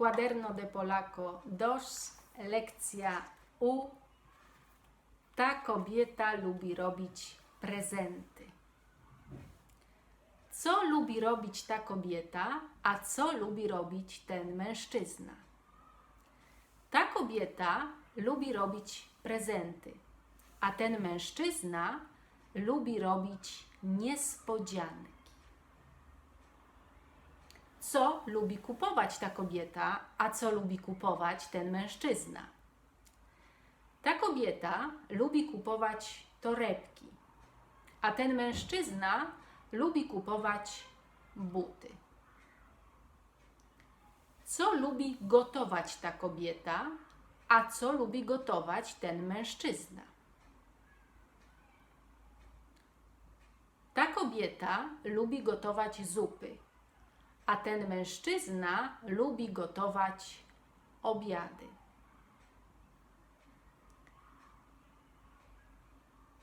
Quaderno de Polaco dos, lekcja U. Ta kobieta lubi robić prezenty. Co lubi robić ta kobieta, a co lubi robić ten mężczyzna? Ta kobieta lubi robić prezenty, a ten mężczyzna lubi robić niespodzianki. Co lubi kupować ta kobieta, a co lubi kupować ten mężczyzna? Ta kobieta lubi kupować torebki, a ten mężczyzna lubi kupować buty. Co lubi gotować ta kobieta, a co lubi gotować ten mężczyzna? Ta kobieta lubi gotować zupy, a ten mężczyzna lubi gotować obiady.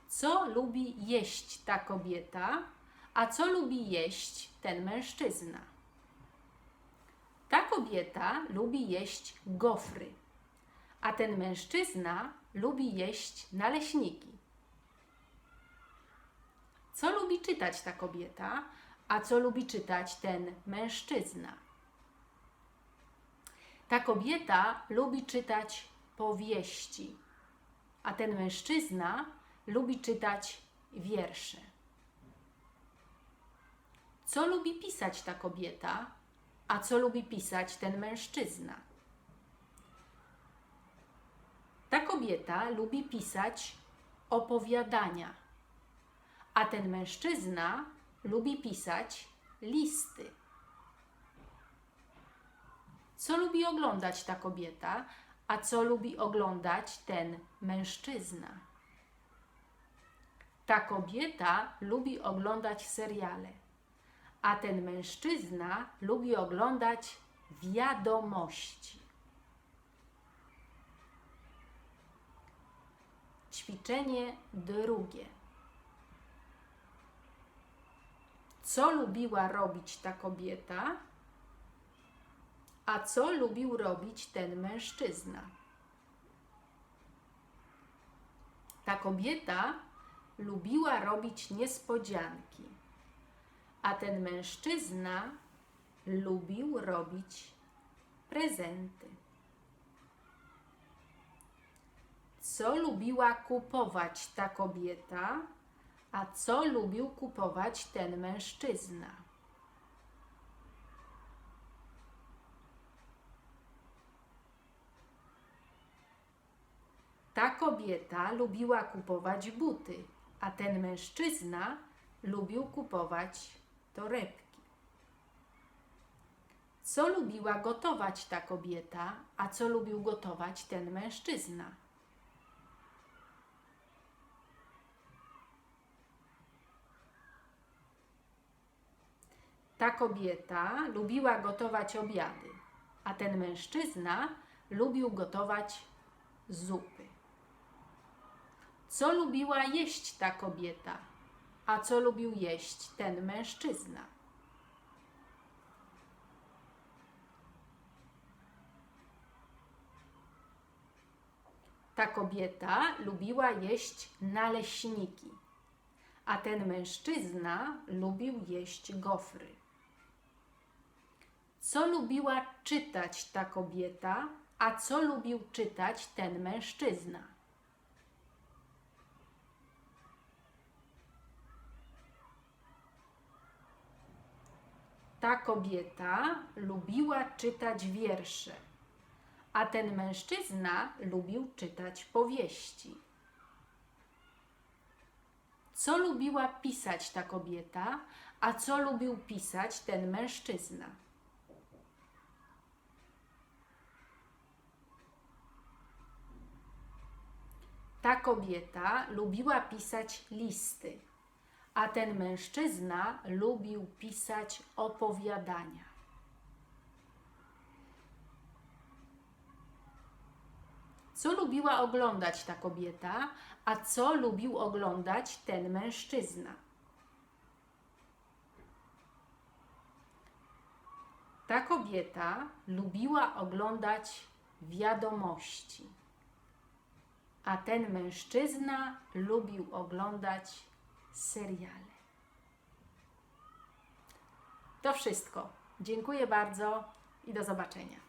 Co lubi jeść ta kobieta, a co lubi jeść ten mężczyzna? Ta kobieta lubi jeść gofry, a ten mężczyzna lubi jeść naleśniki. Co lubi czytać ta kobieta, a co lubi czytać ten mężczyzna? Ta kobieta lubi czytać powieści, a ten mężczyzna lubi czytać wiersze. Co lubi pisać ta kobieta, a co lubi pisać ten mężczyzna? Ta kobieta lubi pisać opowiadania, a ten mężczyzna lubi pisać listy. Co lubi oglądać ta kobieta, a co lubi oglądać ten mężczyzna? Ta kobieta lubi oglądać seriale, a ten mężczyzna lubi oglądać wiadomości. Ćwiczenie drugie. Co lubiła robić ta kobieta, a co lubił robić ten mężczyzna? Ta kobieta lubiła robić niespodzianki, a ten mężczyzna lubił robić prezenty. Co lubiła kupować ta kobieta, a co lubił kupować ten mężczyzna? Ta kobieta lubiła kupować buty, a ten mężczyzna lubił kupować torebki. Co lubiła gotować ta kobieta, a co lubił gotować ten mężczyzna? Ta kobieta lubiła gotować obiady, a ten mężczyzna lubił gotować zupy. Co lubiła jeść ta kobieta, a co lubił jeść ten mężczyzna? Ta kobieta lubiła jeść naleśniki, a ten mężczyzna lubił jeść gofry. Co lubiła czytać ta kobieta, a co lubił czytać ten mężczyzna? Ta kobieta lubiła czytać wiersze, a ten mężczyzna lubił czytać powieści. Co lubiła pisać ta kobieta, a co lubił pisać ten mężczyzna? Ta kobieta lubiła pisać listy, a ten mężczyzna lubił pisać opowiadania. Co lubiła oglądać ta kobieta, a co lubił oglądać ten mężczyzna? Ta kobieta lubiła oglądać wiadomości, a ten mężczyzna lubił oglądać seriale. To wszystko. Dziękuję bardzo i do zobaczenia.